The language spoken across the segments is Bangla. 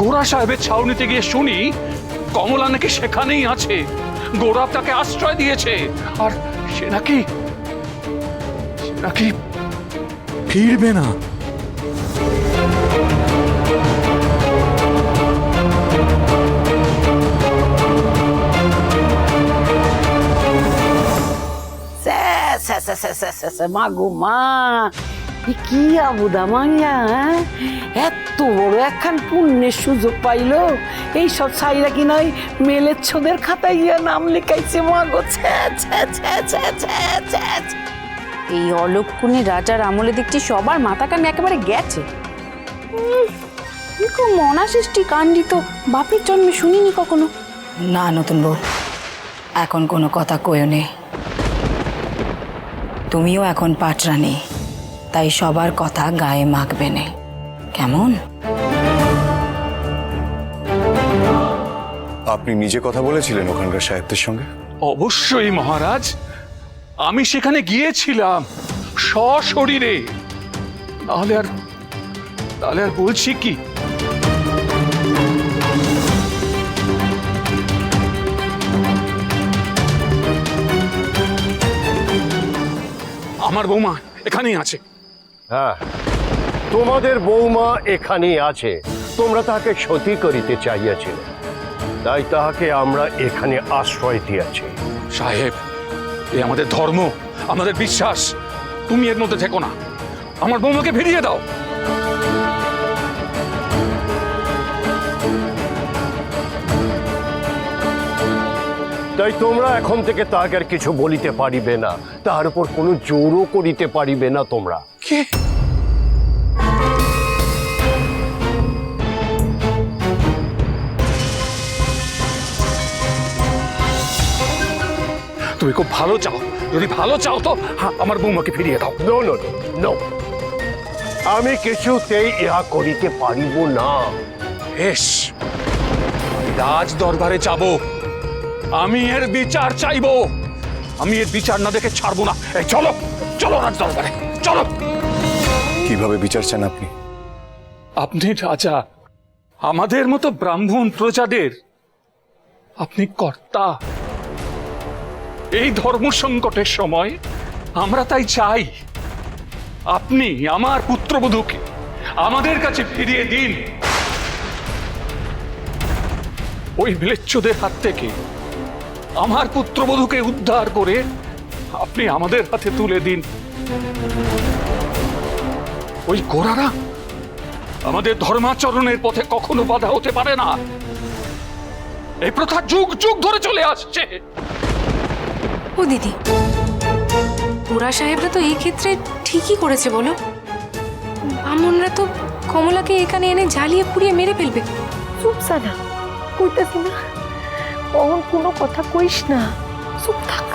গোরা সাহেবের ছাউনিতে গিয়ে শুনি কমলা নাকি সেখানেই আছে। গোরা তাকে আশ্রয় দিয়েছে। আর সে নাকি সে নাকি ফিরবে না। স্যা, স্যা, স্যা, স্যা, স্যা, স্যা, স্যা, মা গো মা। কি আবুদা মাইয়া হ্যাঁ? এত বড় একখান পুণ্যের সুযোগ পাইলো। এই সব সাইরা কি নয় মেলের ছোদের খাতায় গিয়া নাম লেখাইছে মা গো ছ্যা, ছ্যা, ছ্যা, ছ্যা, ছ্যা, ছ্যা, ছ্যা। এই অলক্ষণে রাজার আমলে দেখছি সবার মাথা কান একেবারে গেছে। মনাসৃষ্টি কাণ্ডি তো বাপের জন্মে শুনিনি কখনো। না নতুন বউ এখন কোনো কথা কইও নে। তুমিও এখন পাটরানি। তাই সবার কথা গায়ে মাখবে নে। কেমন? আপনি নিজে কথা বলেছিলেন ওখানকার সাহেবদের সঙ্গে? অবশ্যই মহারাজ। আমি সেখানে গিয়েছিলাম সশরীরে। তাহলে আর তাহলে আর বলছি কি? আমার বৌমা এখানেই আছে। হ্যাঁ। তোমাদের বৌমা এখানেই আছে। তোমরা তাহাকে সতী করিতে চাইয়াছিলে তাই তাহাকে আমরা এখানে আশ্রয় দিয়াছি। সাহেব এ আমাদের ধর্ম আমাদের বিশ্বাস। তুমি এর মধ্যে থেকো না। আমার বৌমাকে ফিরিয়ে দাও। তাই তোমরা এখন থেকে তাহাকে আর কিছু বলিতে পারিবে না। তাহার উপর কোনো জোরও করিতে পারিবে না তোমরা। কে? তুমি খুব ভালো চাও। যদি ভালো চাও তো আমার বৌমাকে ফিরিয়ে দাও। নো নো নো আমি কিছুতেই ইহা করিতে পারিব না। বেশ। রাজ দরবারে যাব। আমি এর বিচার চাইব। আমি এর বিচার না দেখে ছাড়বো না। এই চলো চলো রাজ দরবারে চলো। কীভাবে বিচার চান আপনি? আপনি রাজা, আমাদের মতো ব্রাহ্মণ প্রজাদের, আপনি কর্তা। এই ধর্ম সংকটের সময় আমরা তাই চাই, আপনি আমার পুত্রবধূকে আমাদের কাছে ফিরিয়ে দিন। ওই ম্লেচ্ছদের হাত থেকে আমার পুত্রবধূকে উদ্ধার করে আপনি আমাদের হাতে তুলে দিন। ওই গোড়ারা আমাদের ধর্মাচরণের পথে কখনো বাধা হতে পারে না। এই প্রথা যুগ যুগ ধরে চলে আসছে। ও দিদি বুড়া সাহেবরা তো এই ক্ষেত্রে ঠিকই করেছে বলো। ব্রাহ্মণরা তো কমলাকে এখানে এনে জ্বালিয়ে পুড়িয়ে মেরে ফেলবে। চুপ সানা কইতাছি না। কখন কোনো কথা কইস না। চুপ থাক।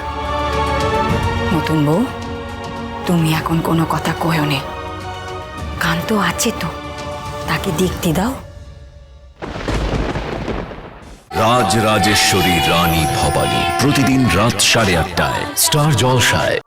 নতুন বউ তুমি এখন কোনো কথা কইও নে। কান তো আছে তো। তাকে দেখতে দাও। রাজ রাজেশ্বরী রানী ভবানী প্রতিদিন রাত সাড়ে আটটায়, স্টার জলসায়।